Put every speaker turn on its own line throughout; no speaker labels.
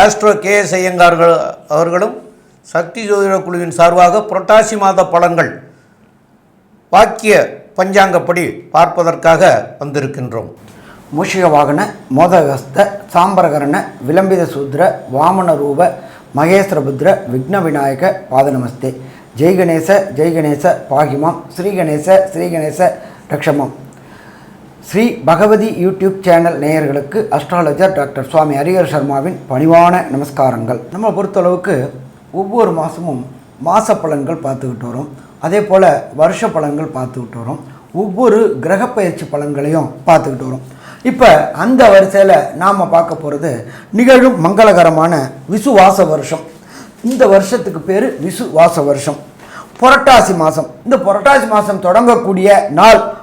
Astro K S ஐயங்கார்கள் அவர்களும் சக்தி ஜோதிட குழுவின் சார்பாக புரட்டாசி மாத பலன்கள் வாக்கிய பஞ்சாங்கப்படி பார்ப்பதற்காக வந்திருக்கின்றோம்.
மூஷிக வாகன மோதகஸ்த சாம்பரகரண விளம்பித சூத்ர வாமன ரூப மகேஸ்வரபுத்ர விக்ன விநாயக பாதநமஸ்தே ஜெய் கணேச ஜெய் கணேச பாகிமாம் ஸ்ரீ கணேச ஸ்ரீ கணேச ரக்ஷமம். ஸ்ரீ பகவதி யூடியூப் சேனல் நேயர்களுக்கு அஸ்ட்ராலஜர் டாக்டர் சுவாமி ஹரிஹர் சர்மாவின் பணிவான நமஸ்காரங்கள். நம்ம பொறுத்தளவுக்கு ஒவ்வொரு மாதமும் மாச பலன்கள் பார்த்துக்கிட்டு வரோம். அதே போல் வருஷ பலன்கள் பார்த்துக்கிட்டு வரோம். ஒவ்வொரு கிரக பயிற்சி பலன்களையும் பார்த்துக்கிட்டு வரோம். இப்போ அந்த வரிசையில் நாம் பார்க்க போகிறது நிகழும் மங்களகரமான விசுவாச வருஷம். இந்த வருஷத்துக்கு பேர் விசுவாச வருஷம். புரட்டாசி மாதம் இந்த புரட்டாசி மாதம் தொடங்கக்கூடிய நாள்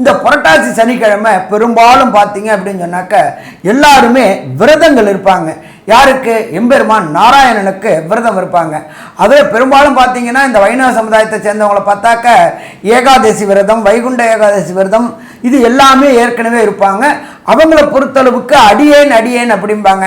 இந்த புரட்டாசி சனிக்கிழமை பெரும்பாலும் பார்த்தீங்க அப்படின்னு சொன்னாக்க எல்லாருமே விரதங்கள் இருப்பாங்க. யாருக்கு? எம்பெருமான் நாராயணனுக்கு விரதம் இருப்பாங்க. அதே பெரும்பாலும் பார்த்தீங்கன்னா இந்த வைணவ சமுதாயத்தை சேர்ந்தவங்களை பார்த்தாக்க ஏகாதசி விரதம் வைகுண்ட ஏகாதசி விரதம் இது எல்லாமே ஏற்கனவே இருப்பாங்க. அவங்கள பொறுத்தளவுக்கு அடியேன் அடியேன் அப்படிம்பாங்க.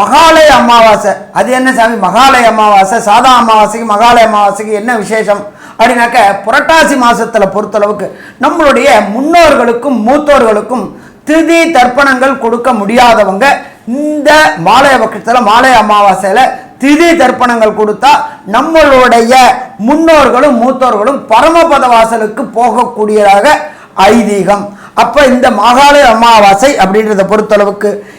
மகாலய அமாவாசை. அது என்ன சாமி? மகாலய அமாவாசை. சாதா அமாவாசைக்கு மகாலய அமாவாசைக்கு என்ன விசேஷம்? அப்படின்னாக்க புரட்டாசி மாதத்தில் பொறுத்தளவுக்கு நம்மளுடைய முன்னோர்களுக்கும் மூத்தோர்களுக்கும் திதி தர்ப்பணங்கள் கொடுக்க முடியாதவங்க இந்த மாலய பட்சத்தில் மாலய அமாவாசையில் திதி தர்ப்பணங்கள் கொடுத்தா நம்மளுடைய முன்னோர்களும் மூத்தோர்களும் பரமபத வாசலுக்கு போகக்கூடியதாக ஐதீகம். அப்போ இந்த மகாலய அமாவாசை அப்படின்றத பொறுத்தளவுக்கு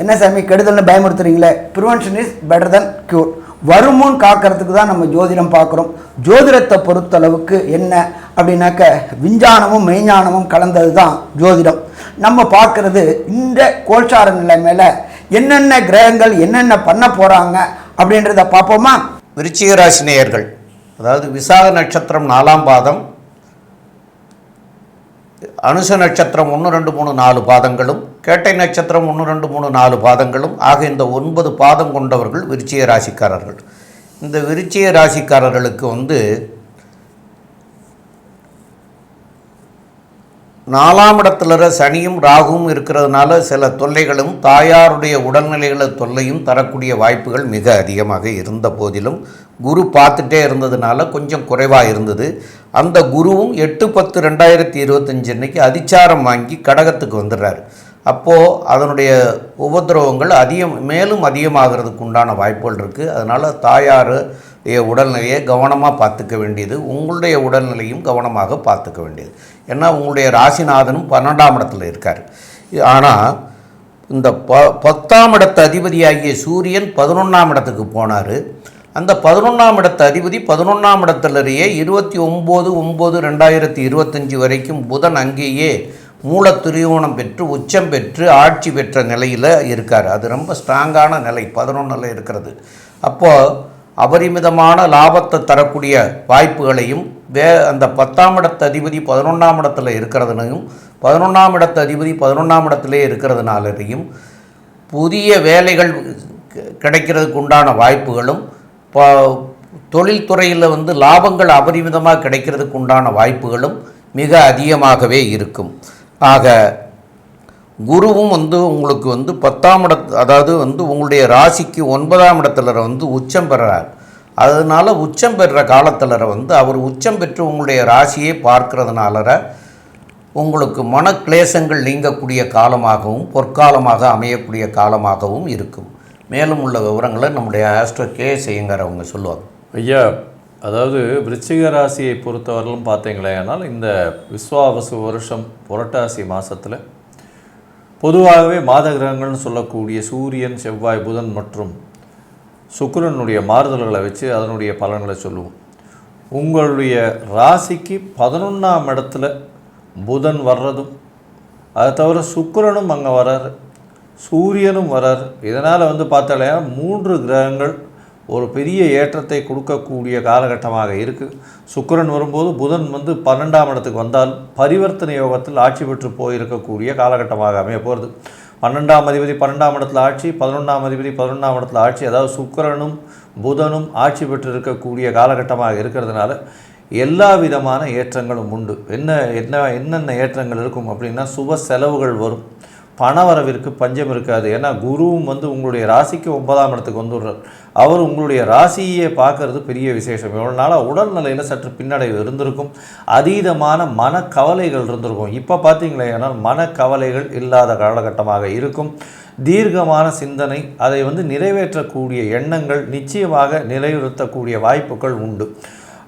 என்ன சாமி கெடுதல்னு பயமுறுத்துறீங்களே? Prevention is better than cure வருமுன் காக்கிறதுக்கு தான் நம்ம ஜோதிடம் பார்க்குறோம். ஜோதிடத்தை பொறுத்தளவுக்கு என்ன அப்படின்னாக்க விஞ்ஞானமும் மெய்ஞானமும் கலந்தது தான் ஜோதிடம். நம்ம பார்க்குறது இந்த கோல்சார நிலை மேலே என்னென்ன கிரகங்கள் என்னென்ன பண்ண போகிறாங்க அப்படின்றத பார்ப்போமா?
விருச்சிக நேயர்கள் அதாவது விசாக நட்சத்திரம் நாலாம் பாதம் அனுச நட்சத்திரம் ஒன்று ரெண்டு மூணு நாலு பாதங்களும் கேட்டை நட்சத்திரம் ஒன்று ரெண்டு மூணு நாலு பாதங்களும் ஆக இந்த ஒன்பது பாதம் கொண்டவர்கள் விருச்சிய ராசிக்காரர்கள். இந்த விருச்சிய ராசிக்காரர்களுக்கு வந்து நாலாம் இடத்துல சனியும் ராகுவும் இருக்கிறதுனால சில தொல்லைகளும் தாயாருடைய உடல்நிலைகள தொல்லையும் தரக்கூடிய வாய்ப்புகள் மிக அதிகமாக இருந்த போதிலும் குரு பார்த்துட்டே இருந்ததுனால கொஞ்சம் குறைவாக இருந்தது. அந்த குருவும் எட்டு பத்து ரெண்டாயிரத்தி இருபத்தஞ்சு அன்னைக்கு அதிச்சாரம் வாங்கி கடகத்துக்கு வந்துடுறாரு. அப்போது அதனுடைய உபதிரவங்கள் அதிகம் மேலும் அதிகமாகிறதுக்கு உண்டான வாய்ப்புகள் இருக்குது அதனால் தாயார் உடல்நிலையை கவனமாக பார்த்துக்க வேண்டியது உங்களுடைய உடல்நிலையும் கவனமாக பார்த்துக்க வேண்டியது. ஏன்னா உங்களுடைய ராசிநாதனும் பன்னெண்டாம் இடத்துல இருக்கார். ஆனால் இந்த ப பத்தாம் இடத்து அதிபதியாகிய சூரியன் பதினொன்றாம் இடத்துக்கு போனார். அந்த பதினொன்றாம் இடத்து அதிபதி பதினொன்றாம் இடத்துலயே இருபத்தி ஒம்பது ஒம்பது ரெண்டாயிரத்தி இருபத்தஞ்சி வரைக்கும் புதன் அங்கேயே மூலத்திரியோணம் பெற்று உச்சம் பெற்று ஆட்சி பெற்ற நிலையில் இருக்கார். அது ரொம்ப ஸ்ட்ராங்கான நிலை. பதினொன்றில் இருக்கிறது. அப்போது அபரிமிதமான லாபத்தை தரக்கூடிய வாய்ப்புகளையும் வே அந்த பத்தாம் இடத்து அதிபதி பதினொன்றாம் இடத்துல இருக்கிறதுனையும் பதினொன்றாம் இடத்து அதிபதி பதினொன்றாம் இடத்திலே இருக்கிறதுனாலையும் புதிய வேலைகள் கிடைக்கிறதுக்கு உண்டான வாய்ப்புகளும் இப்போ தொழில்துறையில் வந்து லாபங்கள் அபரிமிதமாக கிடைக்கிறதுக்கு உண்டான வாய்ப்புகளும் மிக அதிகமாகவே இருக்கும். ஆக குருவும் வந்து உங்களுக்கு வந்து பத்தாம் இடத்து அதாவது வந்து உங்களுடைய ராசிக்கு ஒன்பதாம் இடத்துல வந்து உச்சம் பெறார். அதனால் உச்சம் பெறுற காலத்தில் வந்து அவர் உச்சம் பெற்று உங்களுடைய ராசியை பார்க்கறதுனால உங்களுக்கு மனக்லேசங்கள் நீங்கக்கூடிய காலமாகவும் பொற்காலமாக அமையக்கூடிய காலமாகவும் இருக்கும். மேலும் உள்ள விவரங்களை நம்முடைய ஆஸ்ட்ரோ கே செய்யுங்கிறவங்க அவங்க சொல்லுவாங்க.
ஐயா அதாவது விருச்சிக ராசியை பொறுத்தவரையிலும் பார்த்தீங்களேனால் இந்த விஸ்வாவசு வருஷம் புரட்டாசி மாதத்தில் பொதுவாகவே மாத கிரகங்கள்னு சொல்லக்கூடிய சூரியன் செவ்வாய் புதன் மற்றும் சுக்கிரனுடைய மாறுதல்களை வச்சு அதனுடைய பலன்களை சொல்லுவோம். உங்களுடைய ராசிக்கு பதினொன்றாம் இடத்துல புதன் வர்றதும் அதை தவிர சுக்கிரனும் அங்கே வராரு சூரியனும் வரார் இதனால் வந்து பார்த்தாலே மூன்று கிரகங்கள் ஒரு பெரிய ஏற்றத்தை கொடுக்கக்கூடிய காலகட்டமாக இருக்குது சுக்கரன் வரும்போது புதன் வந்து பன்னெண்டாம் இடத்துக்கு வந்தால் பரிவர்த்தனை யோகத்தில் ஆட்சி பெற்று போயிருக்கக்கூடிய காலகட்டமாக அமைய போகிறது பன்னெண்டாம் அதிபதி பன்னெண்டாம் இடத்துல ஆட்சி பதினொன்றாம் அதிபதி பதினொன்றாம் இடத்துல ஆட்சி அதாவது சுக்கிரனும் புதனும் ஆட்சி பெற்று இருக்கக்கூடிய காலகட்டமாக இருக்கிறதுனால எல்லா விதமான ஏற்றங்களும் உண்டு. என்ன என்ன என்னென்ன ஏற்றங்கள் இருக்கும் அப்படின்னா சுப செலவுகள் வரும். பணவரவிற்கு பஞ்சம் இருக்காது. ஏன்னா குருவும் வந்து உங்களுடைய ராசிக்கு ஒன்பதாம் இடத்துக்கு வந்துடுறார். அவர் உங்களுடைய ராசியை பார்க்கறது பெரிய விசேஷம். எவ்வளோ நாளாக உடல்நிலையில் சற்று பின்னடைவு இருந்திருக்கும். அதீதமான மனக்கவலைகள் இருந்திருக்கும். இப்போ பார்த்தீங்களே ஆனால் மனக்கவலைகள் இல்லாத காலகட்டமாக இருக்கும். தீர்க்கமான சிந்தனை அதை வந்து நிறைவேற்றக்கூடிய எண்ணங்கள் நிச்சயமாக நிலைநிறுத்தக்கூடிய வாய்ப்புகள் உண்டு.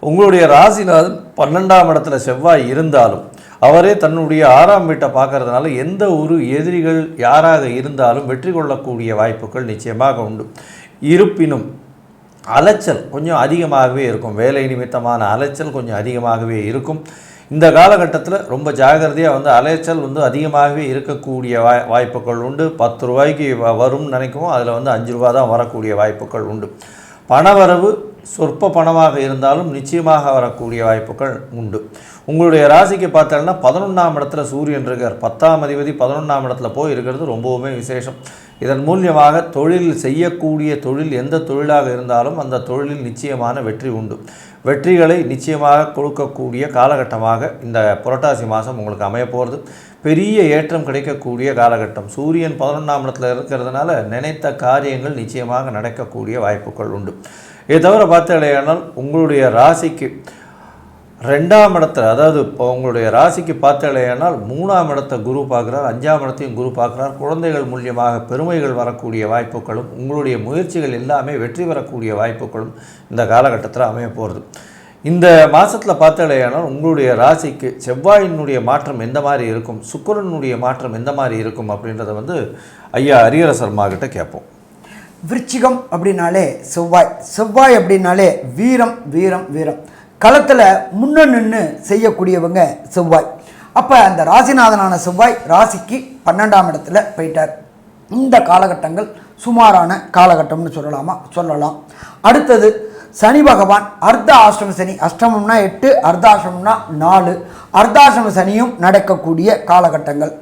உங்களுடைய ராசிநாதன் பன்னெண்டாம் இடத்துல செவ்வாய் இருந்தாலும் அவரே தன்னுடைய ஆறாம் வீட்டை பார்க்கறதுனால எந்த ஒரு எதிரிகள் யாராக இருந்தாலும் வெற்றி கொள்ளக்கூடிய வாய்ப்புகள் நிச்சயமாக உண்டு. இருப்பினும் அலைச்சல் கொஞ்சம் அதிகமாகவே இருக்கும். வேலை நிமித்தமான அலைச்சல் கொஞ்சம் அதிகமாகவே இருக்கும். இந்த காலகட்டத்தில் ரொம்ப ஜாகிரதையாக வந்து அலைச்சல் வந்து அதிகமாகவே இருக்கக்கூடிய வாய் வாய்ப்புகள் உண்டு. பத்து ரூபாய்க்கு வ- வரும்னு நினைக்கவும். அதில் வந்து அஞ்சு ரூபா தான் வரக்கூடிய வாய்ப்புகள் உண்டு. பணவரவு சொற்ப பணமாக இருந்தாலும் நிச்சயமாக வரக்கூடிய வாய்ப்புகள் உண்டு. உங்களுடைய ராசிக்கு பார்த்தோம்னா பதினொன்றாம் இடத்துல சூரியன் இருக்கார். பத்தாம் அதிபதி பதினொன்றாம் இடத்துல போய் இருக்கிறது ரொம்பவுமே விசேஷம். இதன் மூலியமாக தொழில் செய்யக்கூடிய தொழில் எந்த தொழிலாக இருந்தாலும் அந்த தொழிலில் நிச்சயமான வெற்றி உண்டு. வெற்றிகளை நிச்சயமாக கொடுக்கக்கூடிய காலகட்டமாக இந்த புரட்டாசி மாதம் உங்களுக்கு அமைய போகிறது. பெரிய ஏற்றம் கிடைக்கக்கூடிய காலகட்டம். சூரியன் பதினொன்றாம் இடத்துல இருக்கிறதுனால நினைத்த காரியங்கள் நிச்சயமாக நடக்கக்கூடிய வாய்ப்புகள் உண்டு. இதை தவிர பார்த்தீங்கன்னா உங்களுடைய ராசிக்கு ரெண்டாம் இடத்துல அதாவது இப்போ உங்களுடைய ராசிக்கு பார்த்தலையானால் மூணாம் இடத்தை குரு பார்க்குறார் அஞ்சாம் இடத்தையும் குரு பார்க்குறார். குழந்தைகள் மூலியமாக பெருமைகள் வரக்கூடிய வாய்ப்புகளும் உங்களுடைய முயற்சிகள் எல்லாமே வெற்றி பெறக்கூடிய வாய்ப்புகளும் இந்த காலகட்டத்தில் அமைய போகிறது. இந்த மாதத்தில் பார்த்தலையானால் உங்களுடைய ராசிக்கு செவ்வாயினுடைய மாற்றம் எந்த மாதிரி இருக்கும் சுக்கிரனுடைய மாற்றம் எந்த மாதிரி இருக்கும் அப்படின்றத வந்து ஐயா ஹரிஹர சர்மா கிட்ட கேட்போம்.
விருச்சிகம் அப்படின்னாலே செவ்வாய் செவ்வாய் அப்படின்னாலே வீரம் வீரம் வீரம். களத்தில் முன்ன நின்று செய்யக்கூடியவங்க செவ்வாய். அப்போ அந்த ராசிநாதனான செவ்வாய் ராசிக்கு பன்னெண்டாம் இடத்துல போயிட்டார். இந்த காலகட்டங்கள் சுமாரான காலகட்டம்னு சொல்லலாமா? சொல்லலாம். அடுத்தது சனி பகவான் அர்த்த ஆசிரம சனி. அஷ்டமம்னா எட்டு அர்த்தாசிரமம்னா நாலு. அர்த்தாசிரம சனியும் நடக்கக்கூடிய காலகட்டங்கள்.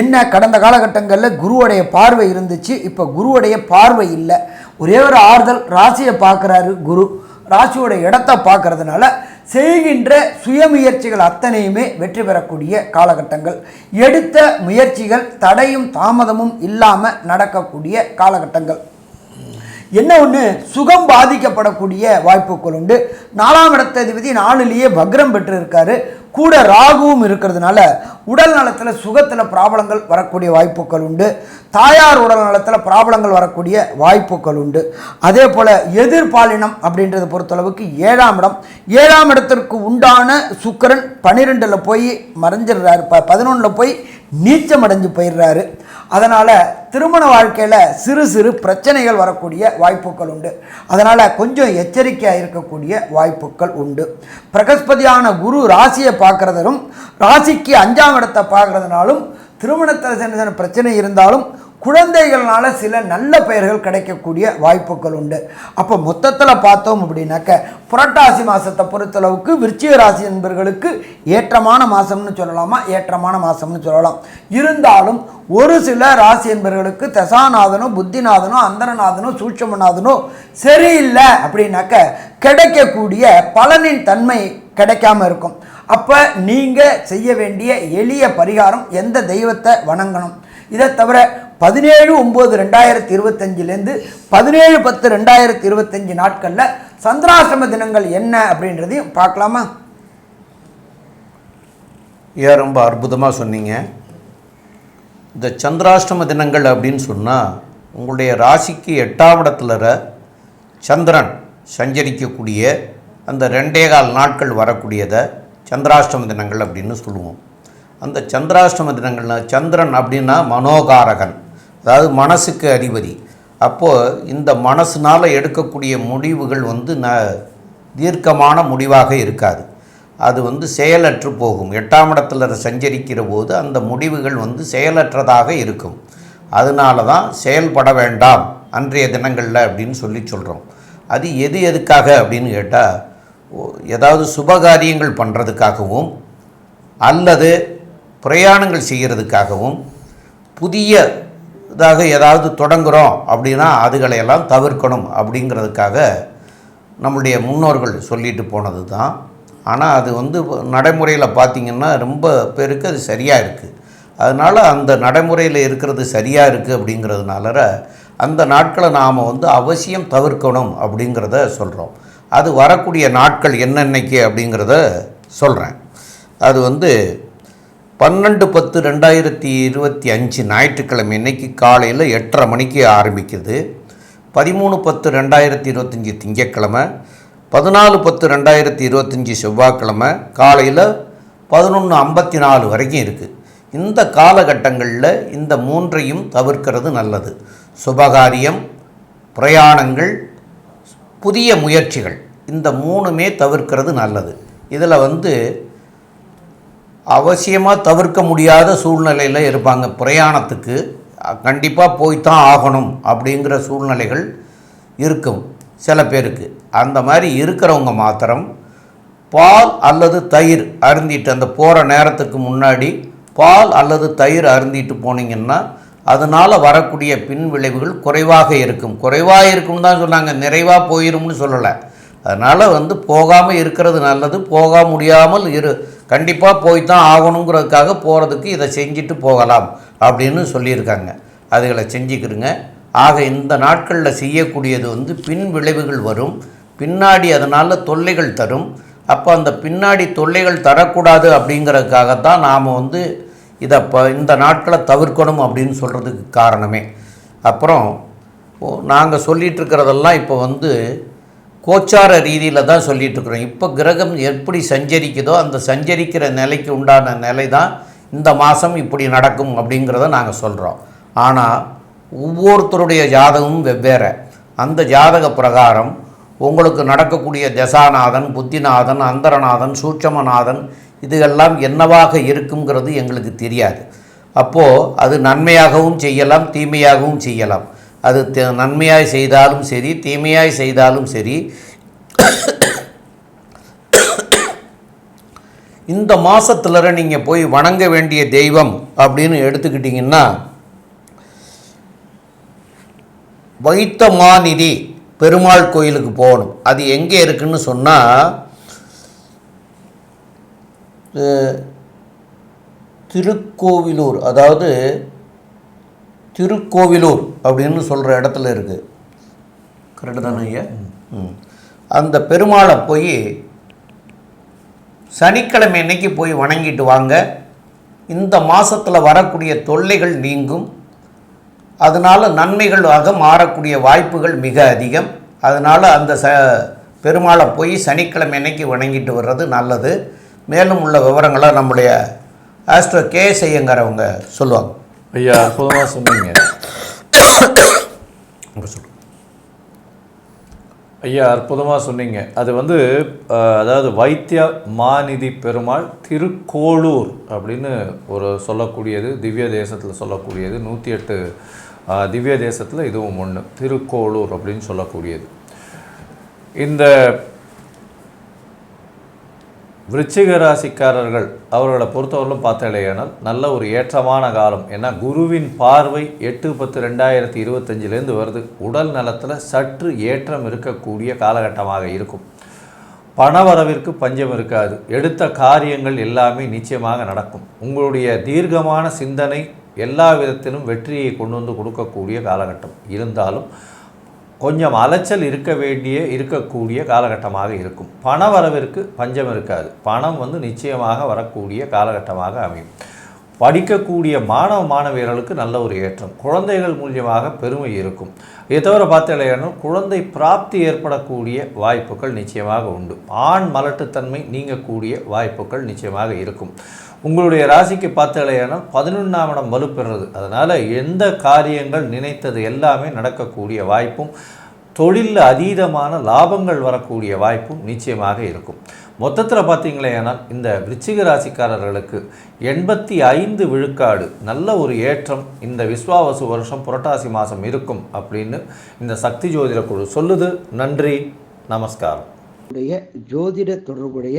என்ன? கடந்த காலகட்டங்களில் குருவுடைய பார்வை இருந்துச்சு. இப்போ குருவுடைய பார்வை இல்லை. ஒரே ஒரு ஆறுதல் ராசியை பார்க்குறாரு குரு. ராசியோட இடத்த பார்க்கறதுனால செய்கின்ற சுயமுயற்சிகள் அத்தனையுமே வெற்றி பெறக்கூடிய காலகட்டங்கள். எடுத்த முயற்சிகள் தடையும் தாமதமும் இல்லாமல் நடக்கக்கூடிய காலகட்டங்கள். என்ன ஒன்று சுகம் பாதிக்கப்படக்கூடிய வாய்ப்புகள் உண்டு. நாலாம் இடத்ததிபதி நாலுலேயே வக்ரம் பெற்றிருக்காரு. கூட ராகுவும் இருக்கிறதுனால உடல் நலத்தில் சுகத்தில் பிராபலங்கள் வரக்கூடிய வாய்ப்புகள் உண்டு. தாயார் உடல் நலத்தில் பிராபலங்கள் வரக்கூடிய வாய்ப்புகள் உண்டு. அதே போல் எதிர்பாலினம் அப்படின்றத பொறுத்தளவுக்கு ஏழாம் இடம். ஏழாம் இடத்திற்கு உண்டான சுக்கிரன் பன்னிரெண்டில் போய் மறைஞ்சிடுறாரு. ப பதினொன்றில் போய் நீச்சம் அடைஞ்சு போயிடுறாரு. அதனால் திருமண வாழ்க்கையில் சிறு சிறு பிரச்சனைகள் வரக்கூடிய வாய்ப்புகள் உண்டு. அதனால் கொஞ்சம் எச்சரிக்கையாக இருக்கக்கூடிய வாய்ப்புகள் உண்டு. பிரகஸ்பதியான குரு ராசியை பார்க்குறதும் ராசிக்கு அஞ்சாம் இடத்தை பார்க்குறதுனாலும் திருமணத்தில் சின்ன சின்ன பிரச்சனை இருந்தாலும் குழந்தைகள்னால சில நல்ல பெயர்கள் கிடைக்கக்கூடிய வாய்ப்புகள் உண்டு. அப்போ மொத்தத்தில் பார்த்தோம் அப்படின்னாக்க புரட்டாசி மாதத்தை பொறுத்தளவுக்கு விருச்சிக ராசி என்பவர்களுக்கு ஏற்றமான மாதம்னு சொல்லலாமா? ஏற்றமான மாதம்னு சொல்லலாம். இருந்தாலும் ஒரு சில ராசி என்பவர்களுக்கு தசாநாதனோ புத்திநாதனோ அந்தரநாதனோ சூட்சமநாதனோ சரியில்லை அப்படின்னாக்க கிடைக்கக்கூடிய பலனின் தன்மை கிடைக்காம இருக்கும். அப்போ நீங்கள் செய்ய வேண்டிய எளிய பரிகாரம் எந்த தெய்வத்தை வணங்கணும்? இதை தவிர பதினேழு ஒம்பது ரெண்டாயிரத்தி இருபத்தஞ்சிலேருந்து பதினேழு பத்து ரெண்டாயிரத்தி இருபத்தஞ்சி நாட்களில் சந்திராசிரம தினங்கள் என்ன அப்படின்றதையும் பார்க்கலாமா?
ஏன் ரொம்ப அற்புதமாக சொன்னீங்க. இந்த சந்திராஷ்டம தினங்கள் அப்படின்னு சொன்னால் உங்களுடைய ராசிக்கு எட்டாம் இடத்துல சந்திரன் சஞ்சரிக்கக்கூடிய அந்த ரெண்டே கால் நாட்கள் வரக்கூடியதை சந்திராஷ்டம தினங்கள் அப்படின்னு சொல்லுவோம். அந்த சந்திராஷ்டம தினங்கள்னா சந்திரன் அப்படின்னா மனோகாரகன் அதாவது மனசுக்கு அதிபதி. அப்போது இந்த மனசுனால் எடுக்கக்கூடிய முடிவுகள் வந்து ந தீர்க்கமான முடிவாக இருக்காது. அது வந்து செயலற்று போகும். எட்டாம் இடத்துல சஞ்சரிக்கிற போது அந்த முடிவுகள் வந்து செயலற்றதாக இருக்கும். அதனால தான் செயல்பட வேண்டாம் அன்றைய தினங்களில் அப்படின்னு சொல்லி சொல்கிறோம் அது எது எதுக்காக அப்படின்னு கேட்டால் ஏதாவது சுபகாரியங்கள் பண்ணுறதுக்காகவும் அல்லது பிரயாணங்கள் செய்கிறதுக்காகவும் புதிய இதாக ஏதாவது தொடங்குகிறோம் அப்படின்னா அதுகளையெல்லாம் தவிர்க்கணும் அப்படிங்கிறதுக்காக நம்முடைய முன்னோர்கள் சொல்லிட்டு போனது தான். ஆனால் அது வந்து நடைமுறையில் பார்த்திங்கன்னா ரொம்ப பேருக்கு அது சரியாக இருக்குது அதனால் அந்த நடைமுறையில் இருக்கிறது சரியாக இருக்குது அப்படிங்கிறதுனால அந்த நாட்களை நாம் வந்து அவசியம் தவிர்க்கணும் அப்படிங்கிறத சொல்கிறோம் அது வரக்கூடிய நாட்கள் என்னென்னைக்கு அப்படிங்கிறத சொல்கிறேன் அது வந்து பன்னெண்டு பத்து ரெண்டாயிரத்தி இருபத்தி அஞ்சு ஞாயிற்றுக்கிழமை இன்னைக்கு காலையில் எட்டரை மணிக்கு ஆரம்பிக்குது. பதிமூணு பத்து ரெண்டாயிரத்தி இருபத்தஞ்சி திங்கக்கிழமை பதினாலு பத்து ரெண்டாயிரத்தி இருபத்தஞ்சி செவ்வாய்க்கிழமை காலையில் பதினொன்று ஐம்பத்தி நாலு வரைக்கும் இருக்குது இந்த காலகட்டங்களில் இந்த மூன்றையும் தவிர்க்கிறது நல்லது. சுபகாரியம் பிரயாணங்கள் புதிய முயற்சிகள் இந்த மூணுமே தவிர்க்கிறது நல்லது. இதில் வந்து அவசியமாக தவிர்க்க முடியாத சூழ்நிலையில் இருப்பாங்க. பிரயாணத்துக்கு கண்டிப்பாக போய்த்தான் ஆகணும் அப்படிங்கிற சூழ்நிலைகள் இருக்கும் சில பேருக்கு. அந்த மாதிரி இருக்கிறவங்க மாத்திரம் பால் அல்லது தயிர் அருந்திட்டு அந்த போகிற நேரத்துக்கு முன்னாடி பால் அல்லது தயிர் அருந்திட்டு போனீங்கன்னா அதனால் வரக்கூடிய பின் விளைவுகள் குறைவாக இருக்கும். குறைவாக இருக்கும்னு தான் சொன்னாங்க. நிறைவாக போயிரும்னு சொல்லலை. அதனால் வந்து போகாமல் இருக்கிறது நல்லது. போக முடியாமல் இரு கண்டிப்பாக போய் தான் ஆகணுங்கிறதுக்காக போகிறதுக்கு இதை செஞ்சுட்டு போகலாம் அப்படின்னு சொல்லியிருக்காங்க. அதுகளை செஞ்சுக்கிறங்க ஆக இந்த நாட்களில் செய்யக்கூடியது வந்து பின் விளைவுகள் வரும். பின்னாடி அதனால் தொல்லைகள் தரும். அப்போ அந்த பின்னாடி தொல்லைகள் தரக்கூடாது அப்படிங்கிறதுக்காக தான் நாம் வந்து இதை இப்போ இந்த நாட்களை தவிர்க்கணும் அப்படின்னு சொல்கிறதுக்கு காரணமே. அப்புறம் நாங்கள் சொல்லிகிட்ருக்கிறதெல்லாம் இப்போ வந்து கோச்சார ரீதியில் தான் சொல்லிட்டு இருக்கிறோம். இப்போ கிரகம் எப்படி சஞ்சரிக்குதோ அந்த சஞ்சரிக்கிற நிலைக்கு உண்டான நிலை தான் இந்த மாதம் இப்படி நடக்கும் அப்படிங்கிறத நாங்கள் சொல்கிறோம் ஆனால் ஒவ்வொருத்தருடைய ஜாதகமும் வெவ்வேறு. அந்த ஜாதக பிரகாரம் உங்களுக்கு நடக்கக்கூடிய தசாநாதன் புத்திநாதன் அந்தரநாதன் சூட்சமநாதன் இதுகெல்லாம் என்னவாக இருக்குங்கிறது எங்களுக்கு தெரியாது. அப்போது அது நன்மையாகவும் செய்யலாம் தீமையாகவும் செய்யலாம். அது த- நன்மையாய் செய்தாலும் சரி தீமையாய் செய்தாலும் சரி இந்த மாதத்தில் நீங்கள் போய் வணங்க வேண்டிய தெய்வம் அப்படின்னு எடுத்துக்கிட்டிங்கன்னா வைத்தமாநிதி பெருமாள் கோயிலுக்கு போகணும். அது எங்கே இருக்குன்னு சொன்னால் திருக்கோவிலூர் அதாவது திருக்கோவிலூர் அப்படின்னு சொல்கிற இடத்துல இருக்குது கரெக்டு தானே ஐயா? ம். அந்த பெருமாளை போய் சனிக்கிழமை அன்னைக்கு போய் வணங்கிட்டு வாங்க. இந்த மாதத்தில் வரக்கூடிய தொல்லைகள் நீங்கும். அதனால் நன்மைகளாக மாறக்கூடிய வாய்ப்புகள் மிக அதிகம். அதனால் அந்த ச பெருமாளை போய் சனிக்கிழமை அன்னைக்கு வணங்கிட்டு வர்றது நல்லது. மேலும் உள்ள விவரங்களை நம்முடைய ஆஸ்ட்ரோ கே செய்யங்கிறவங்க சொல்லுவாங்க.
ஐயா அற்புதமாக சொன்னீங்க.
சொல்லு.
ஐயா அற்புதமாக சொன்னீங்க. அது வந்து அதாவது வைத்திய மாநிதி பெருமாள் திருக்கோளூர் அப்படின்னு ஒரு சொல்லக்கூடியது திவ்ய தேசத்தில் சொல்லக்கூடியது நூற்றி எட்டு திவ்ய தேசத்தில் இதுவும் ஒன்று திருக்கோளூர் அப்படின்னு சொல்லக்கூடியது. இந்த விருச்சிக ராசிக்காரர்கள் அவர்களை பொறுத்தவரையிலும் பார்த்தாலேயானால் நல்ல ஒரு ஏற்றமான காலம். ஏன்னா குருவின் பார்வை எட்டு பத்து ரெண்டாயிரத்தி இருபத்தஞ்சிலேருந்து வருது. உடல் நலத்தில் சற்று ஏற்றம் இருக்கக்கூடிய காலகட்டமாக இருக்கும். பணவரவிற்கு பஞ்சம் இருக்காது. எடுத்த காரியங்கள் எல்லாமே நிச்சயமாக நடக்கும். உங்களுடைய தீர்க்கமான சிந்தனை எல்லா விதத்திலும் வெற்றியை கொண்டு வந்து கொடுக்கக்கூடிய காலகட்டம். இருந்தாலும் கொஞ்சம் அலைச்சல் இருக்க வேண்டிய இருக்கக்கூடிய காலகட்டமாக இருக்கும். பண வரவிற்கு பஞ்சம் இருக்காது. பணம் வந்து நிச்சயமாக வரக்கூடிய காலகட்டமாக அமையும். படிக்கக்கூடிய மாணவ மாணவியர்களுக்கு நல்ல ஒரு ஏற்றம். குழந்தைகள் மூலியமாக பெருமை இருக்கும். இதை தவிர பார்த்தீங்கன்னா குழந்தை பிராப்தி ஏற்படக்கூடிய வாய்ப்புகள் நிச்சயமாக உண்டு. ஆண் மலட்டுத்தன்மை நீங்கக்கூடிய வாய்ப்புகள் நிச்சயமாக இருக்கும். உங்களுடைய ராசிக்கு பார்த்தீங்கன்னா பதினொன்றாம் இடம் வலுப்பெறுறது அதனால் எந்த காரியங்கள் நினைத்தது எல்லாமே நடக்கக்கூடிய வாய்ப்பும் தொழிலில் அதீதமான லாபங்கள் வரக்கூடிய வாய்ப்பும் நிச்சயமாக இருக்கும். மொத்தத்தில் பார்த்தீங்களேனால் இந்த விருச்சிக ராசிக்காரர்களுக்கு எண்பத்தி ஐந்து விழுக்காடு நல்ல ஒரு ஏற்றம் இந்த விஸ்வாவசு வருஷம் புரட்டாசி மாதம் இருக்கும் அப்படின்னு இந்த சக்தி ஜோதிட குழு சொல்லுது. நன்றி நமஸ்காரம்.
உடைய ஜோதிட தொடர்புடைய